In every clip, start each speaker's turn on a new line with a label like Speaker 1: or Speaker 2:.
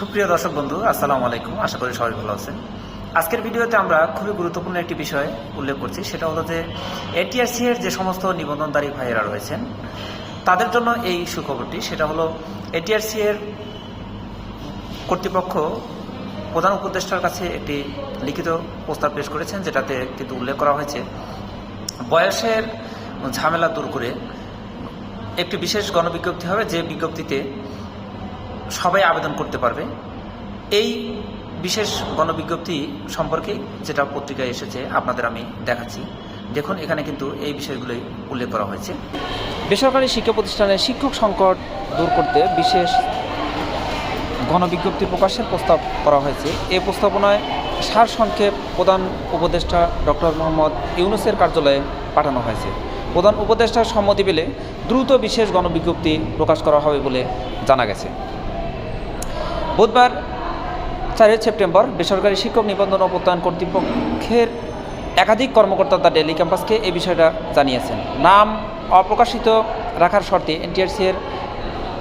Speaker 1: সুপ্রিয় দর্শক বন্ধু, আসসালামু আলাইকুম। আশা করি সবাই ভালো আছেন। আজকের ভিডিওতে আমরা খুবই গুরুত্বপূর্ণ একটি বিষয় উল্লেখ করছি, সেটা হলো যে এটিআরসি এর যে সমস্ত নিবন্ধনকারী ভাইয়েরা রয়েছেন, তাদের জন্য এই সুখবরটি। সেটা হলো এটিআরসি এর কর্তৃপক্ষ প্রধান উপদেষ্টার কাছে একটি লিখিত প্রস্তাব পেশ করেছেন, যেটাতে কিন্তু উল্লেখ করা হয়েছে, বয়সের ঝামেলা দূর করে একটি বিশেষ গণবিজ্ঞপ্তি হবে, যে বিজ্ঞপ্তিতে সবাই আবেদন করতে পারবে। এই বিশেষ গণবিজ্ঞপ্তি সম্পর্কে যেটা পত্রিকায় এসেছে, আপনাদের আমি দেখাচ্ছি। দেখুন, এখানে কিন্তু এই বিষয়গুলোই উল্লেখ করা হয়েছে।
Speaker 2: বেসরকারি শিক্ষা প্রতিষ্ঠানে শিক্ষক সংকট দূর করতে বিশেষ গণবিজ্ঞপ্তি প্রকাশের প্রস্তাব করা হয়েছে। এ প্রস্তাবনায় সারসংক্ষেপ প্রধান উপদেষ্টা ডক্টর মোহাম্মদ ইউনুসের কার্যালয়ে পাঠানো হয়েছে। প্রধান উপদেষ্টার সম্মতি পেলে দ্রুত বিশেষ গণবিজ্ঞপ্তি প্রকাশ করা হবে বলে জানা গেছে। বুধবার চারই সেপ্টেম্বর বেসরকারি শিক্ষক নিবন্ধন ও প্রত্যয়ন কর্তৃপক্ষের একাধিক কর্মকর্তা দ্য ডেলি ক্যাম্পাসকে এই বিষয়টা জানিয়েছেন। নাম অপ্রকাশিত রাখার শর্তে এনটিআরসি এর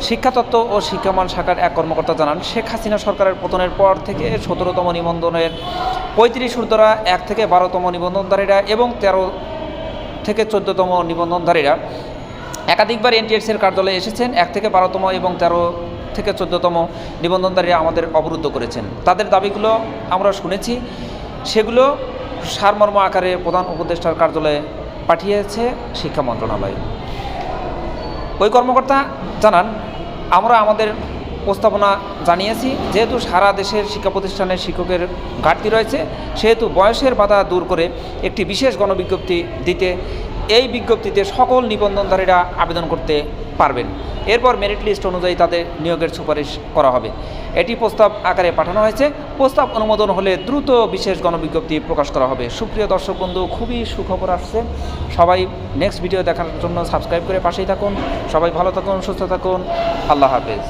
Speaker 2: শিক্ষাতত্ত্ব ও শিক্ষামান শাখার এক কর্মকর্তা জানান, শেখ হাসিনা সরকারের পতনের পর থেকে সতেরোতম নিবন্ধনের পঁয়ত্রিশ ঊর্ধ্বরা এক থেকে বারোতম নিবন্ধনধারীরা এবং তেরো থেকে চোদ্দতম নিবন্ধনধারীরা একাধিকবার এনটিএসের কার্যালয়ে এসেছেন, এক থেকে বারোতম এবং তেরো থেকে চোদ্দতম নিবন্ধনকারীরা আমাদের অবরুদ্ধ করেছেন। তাদের দাবিগুলো আমরা শুনেছি। সেগুলো সারমর্ম আকারে প্রধান উপদেষ্টার কার্যালয়ে পাঠিয়েছে শিক্ষা মন্ত্রণালয়। ওই কর্মকর্তা জানান, আমরা আমাদের প্রস্তাবনা জানিয়েছি, যেহেতু সারা দেশের শিক্ষা প্রতিষ্ঠানের শিক্ষকের ঘাটতি রয়েছে, সেহেতু বয়সের বাধা দূর করে একটি বিশেষ গণবিজ্ঞপ্তি দিতে এই বিজ্ঞপ্তিতে সকল নিবন্ধনধারীরা আবেদন করতে পারবেন। এরপর মেরিট লিস্ট অনুযায়ী তাদের নিয়োগের সুপারিশ করা হবে। এটি প্রস্তাব আকারে পাঠানো হয়েছে। প্রস্তাব অনুমোদন হলে দ্রুত বিশেষ গণবিজ্ঞপ্তি প্রকাশ করা হবে। সুপ্রিয় দর্শক বন্ধু, খুবই সুখবর আসছে। সবাই নেক্সট ভিডিও দেখার জন্য সাবস্ক্রাইব করে পাশেই থাকুন। সবাই ভালো থাকুন, সুস্থ থাকুন। আল্লাহ হাফেজ।